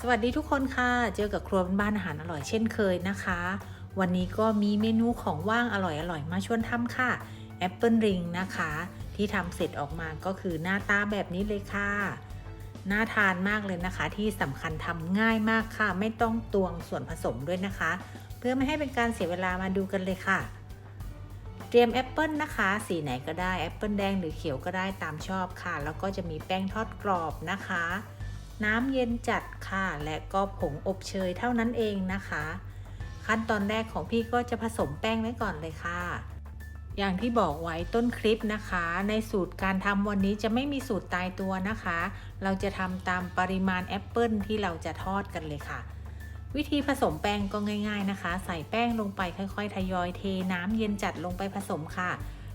สวัสดีทุกคนค่ะ เจอกับครัวบ้านอาหารอร่อยเช่นเคยนะคะ วันนี้ก็มีเมนูของว่างอร่อยๆมาชวนทำค่ะแอปเปิลริงนะคะ ที่ทำเสร็จออกมาก็คือหน้าตาแบบนี้เลยค่ะ น่าทานมากเลยนะคะ ที่สำคัญทำง่ายมากค่ะ ไม่ต้องตวงส่วนผสมด้วยนะคะ เพื่อไม่ให้เป็นการเสียเวลามาดูกันเลยค่ะ เตรียมแอปเปิลนะคะ สีไหนก็ได้แอปเปิลแดงหรือเขียวก็ได้ตามชอบค่ะ แล้วก็จะมีแป้งทอดกรอบนะคะ น้ำเย็นจัดค่ะ และก็ผงอบเชยเท่านั้นเองนะคะ ขั้นตอนแรกของพี่ก็จะผสมแป้งไว้ก่อนเลยค่ะ อย่างที่บอกไว้ต้นคลิปนะคะ ในสูตรการทำวันนี้จะไม่มีสูตรตายตัวนะคะ เราจะทำตามปริมาณแอปเปิลที่เราจะทอดกันเลยค่ะ วิธีผสมแป้งก็ง่าย ๆนะคะ ใส่แป้งลงไปค่อย ๆ ทยอยเทน้ำเย็นจัดลงไปผสมค่ะ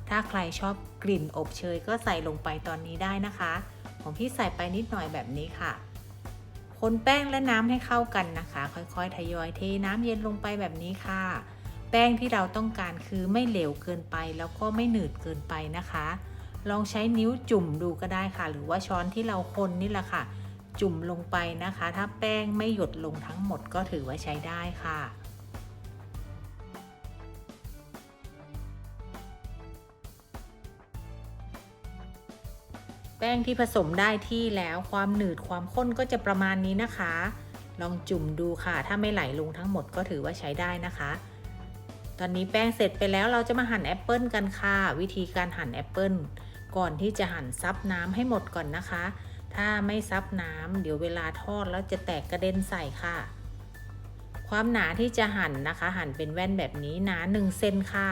ถ้าใครชอบกลิ่นอบเชยก็ใส่ลงไปตอนนี้ได้นะคะของพี่ใส่ไปนิดหน่อยแบบนี้ค่ะ คนแป้งและน้ำให้เข้ากันนะคะ ค่อยๆ ทยอยเทน้ำเย็นลงไปแบบนี้ค่ะ แป้งที่เราต้องการคือไม่เหลวเกินไป แล้วก็ไม่หนืดเกินไปนะคะ ลองใช้นิ้วจุ่มดูก็ได้ค่ะ หรือว่าช้อนที่เราคนนี่แหละค่ะ จุ่มลงไปนะคะ ถ้าแป้งไม่หยดลงทั้งหมดก็ถือว่าใช้ได้ค่ะ แป้งที่ผสมได้ที่แล้วความหนืดความข้นก็จะประมาณนี้นะคะ ลองจุ่มดูค่ะ ถ้าไม่ไหลลงทั้งหมดก็ถือว่าใช้ได้นะคะ ตอนนี้แป้งเสร็จไปแล้วเราจะมาหั่นแอปเปิลกันค่ะ วิธีการหั่นแอปเปิลก่อนที่จะหั่นซับน้ำให้หมดก่อนนะคะ ถ้าไม่ซับน้ำเดี๋ยวเวลาทอดแล้วจะแตกกระเด็นใส่ค่ะ ความหนาที่จะหั่นนะคะ หั่นเป็นแว่นแบบนี้หนา1เซนค่ะ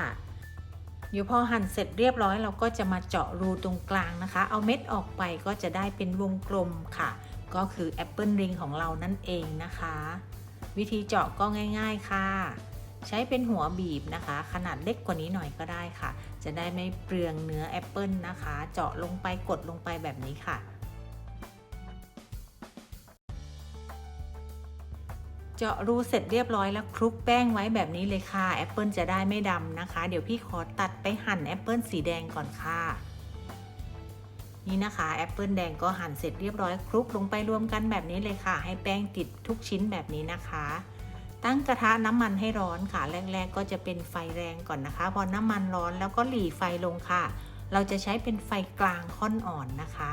เดี๋ยวพอหั่นเสร็จเรียบร้อย เราก็จะมาเจาะรูตรงกลางนะคะ เอาเม็ดออกไปก็จะได้เป็นวงกลมค่ะ ก็คือแอปเปิลริงของเรานั่นเองนะคะ วิธีเจาะก็ง่าย ๆค่ะ ใช้เป็นหัวบีบนะคะ ขนาดเล็กกว่านี้หน่อยก็ได้ค่ะ จะได้ไม่เปลืองเนื้อแอปเปิลนะคะ เจาะลงไปกดลงไปแบบนี้ค่ะ เจาะรูเสร็จเรียบร้อยแล้วคลุกแป้งไว้แบบนี้เลยค่ะแอปเปิลจะได้ไม่ดำนะคะ เดี๋ยวพี่ขอตัดไปหั่นแอปเปิลสีแดงก่อนค่ะ นี่นะคะแอปเปิลแดงก็หั่นเสร็จเรียบร้อยคลุกลงไปรวมกันแบบนี้เลยค่ะ ให้แป้งติดทุกชิ้นแบบนี้นะคะ ตั้งกระทะน้ำมันให้ร้อนค่ะ แรก ๆ ก็จะเป็นไฟแรงก่อนนะคะ พอน้ำมันร้อนแล้วก็หลีไฟลงค่ะ เราจะใช้เป็นไฟกลางค่อนอ่อนนะคะ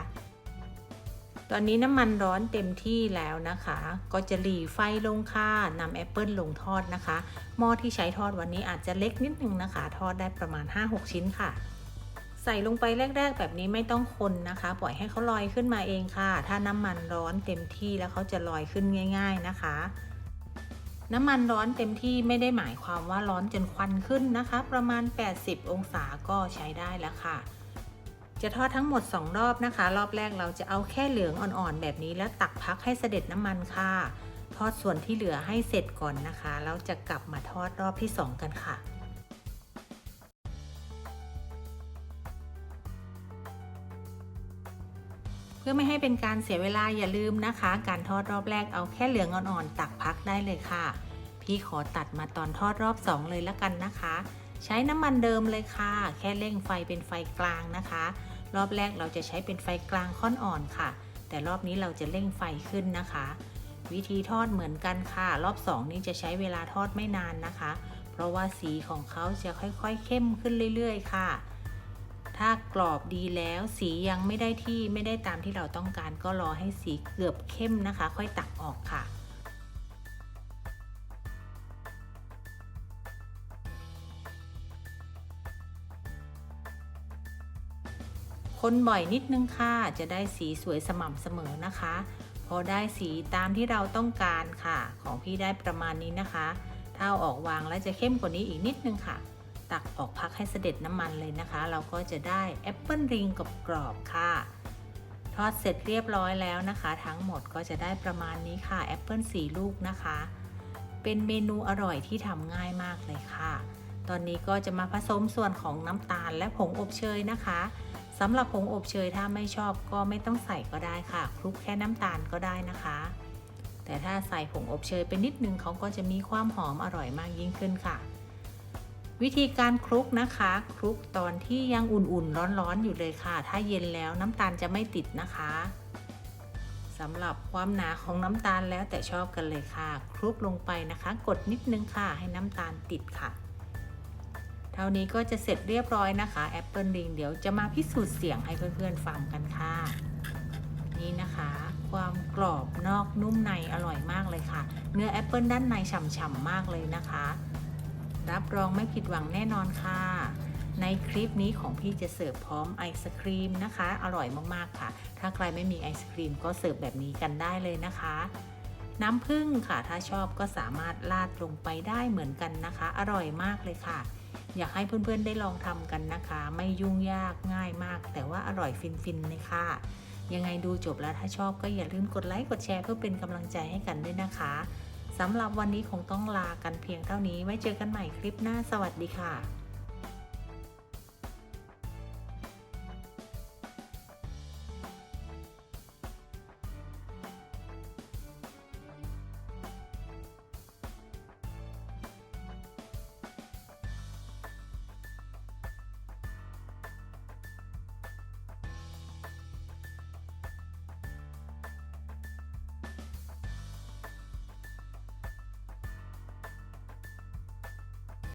ตอนนี้น้ำมันร้อนเต็มที่แล้วนะคะ ก็จะหลีไฟลงค่ะนำแอปเปิลลงทอดนะคะ หม้อที่ใช้ทอดวันนี้อาจจะเล็กนิดนึงนะคะ ทอดได้ประมาณ 5-6 ชิ้นค่ะ ใส่ลงไปแรก ๆ แบบนี้ไม่ต้องคนนะคะ ปล่อยให้เขาลอยขึ้นมาเองค่ะ ถ้าน้ำมันร้อนเต็มที่แล้วเขาจะลอยขึ้นง่าย ๆนะคะ น้ำมันร้อนเต็มที่ไม่ได้หมายความว่าร้อนจนควันขึ้นนะคะ ประมาณ 80 องศาก็ใช้ได้แล้วค่ะ จะทอดทั้งหมด 2 รอบนะคะ รอบแรกเราจะเอาแค่เหลืองอ่อนๆ แบบนี้แล้วตักพักให้เสด็จน้ำมันค่ะ ทอดส่วนที่เหลือให้เสร็จก่อนนะคะแล้วจะกลับมาทอดรอบที่ 2 กันค่ะเพื่อไม่ให้เป็นการเสียเวลาอย่าลืมนะคะ การทอดรอบแรกเอาแค่เหลืองอ่อนๆ ตักพักได้เลยค่ะ พี่ขอตัดมาตอนทอดรอบ 2 เลยละกันนะคะ ใช้น้ำมันเดิมเลยค่ะ แค่เร่งไฟเป็นไฟกลางนะคะ รอบแรกเราจะใช้เป็นไฟกลางค่อนอ่อนค่ะ แต่รอบนี้เราจะเร่งไฟขึ้นนะคะ วิธีทอดเหมือนกันค่ะ รอบ 2 นี้จะใช้เวลาทอดไม่นานนะคะ เพราะว่าสีของเขาจะค่อยๆเข้มขึ้นเรื่อย ๆ ค่ะ ถ้ากรอบดีแล้วสียังไม่ได้ที่ไม่ได้ตามที่เราต้องการก็รอให้สีเกือบเข้มนะคะ ค่อยตักออกค่ะ คนบ่อยนิดนึงค่ะ จะได้สีสวยสม่ำเสมอนะคะ พอได้สีตามที่เราต้องการค่ะ ของพี่ได้ประมาณนี้นะคะถ้าออกวางแล้วจะเข้มกว่านี้อีกนิดนึงค่ะ ตักออกพักให้เสด็จน้ำมันเลยนะคะ เราก็จะได้แอปเปิลริงกับกรอบๆค่ะ ทอดเสร็จเรียบร้อยแล้วนะคะ ทั้งหมดก็จะได้ประมาณนี้ค่ะแอปเปิลสี่ลูกนะคะ เป็นเมนูอร่อยที่ทำง่ายมากเลยค่ะ ตอนนี้ก็จะมาผสมส่วนของน้ำตาลและผงอบเชยนะคะ สำหรับผงอบเชยถ้าไม่ชอบก็ไม่ต้องใส่ก็ได้ค่ะคลุกแค่น้ำตาลก็ได้นะคะ แต่ถ้าใส่ผงอบเชยไปนิดนึงเขาก็จะมีความหอมอร่อยมากยิ่งขึ้นค่ะ วิธีการคลุกนะคะคลุกตอนที่ยังอุ่นๆร้อนๆอยู่เลยค่ะ ถ้าเย็นแล้วน้ำตาลจะไม่ติดนะคะสำหรับความหนาของน้ำตาลแล้วแต่ชอบกันเลยค่ะ คลุกลงไปนะคะ กดนิดนึงค่ะให้น้ำตาลติดค่ะ เท่านี้ก็จะเสร็จเรียบร้อยนะคะแอปเปิลริงเดี๋ยวจะมาพิสูจน์เสียงให้เพื่อนๆฟังกันค่ะ นี่นะคะ ความกรอบนอกนุ่มในอร่อยมากเลยค่ะ เนื้อแอปเปิลด้านในฉ่ำๆมากเลยนะคะ รับรองไม่ผิดหวังแน่นอนค่ะ ในคลิปนี้ของพี่จะเสิร์ฟพร้อมไอศครีมนะคะ อร่อยมากๆค่ะ ถ้าใครไม่มีไอศครีมก็เสิร์ฟแบบนี้กันได้เลยนะคะน้ำผึ้งค่ะ ถ้าชอบก็สามารถราดลงไปได้เหมือนกันนะคะ อร่อยมากเลยค่ะ อยากให้เพื่อนๆได้ลองทำกันนะคะ ไม่ยุ่งยากง่ายมาก แต่ว่าอร่อยฟินๆเลยค่ะ ยังไงดูจบแล้วถ้าชอบก็อย่าลืมกดไลค์กดแชร์เพื่อเป็นกำลังใจให้กันด้วยนะคะสำหรับวันนี้คงต้องลากันเพียงเท่านี้ไว้เจอกันใหม่คลิปหน้าสวัสดีค่ะ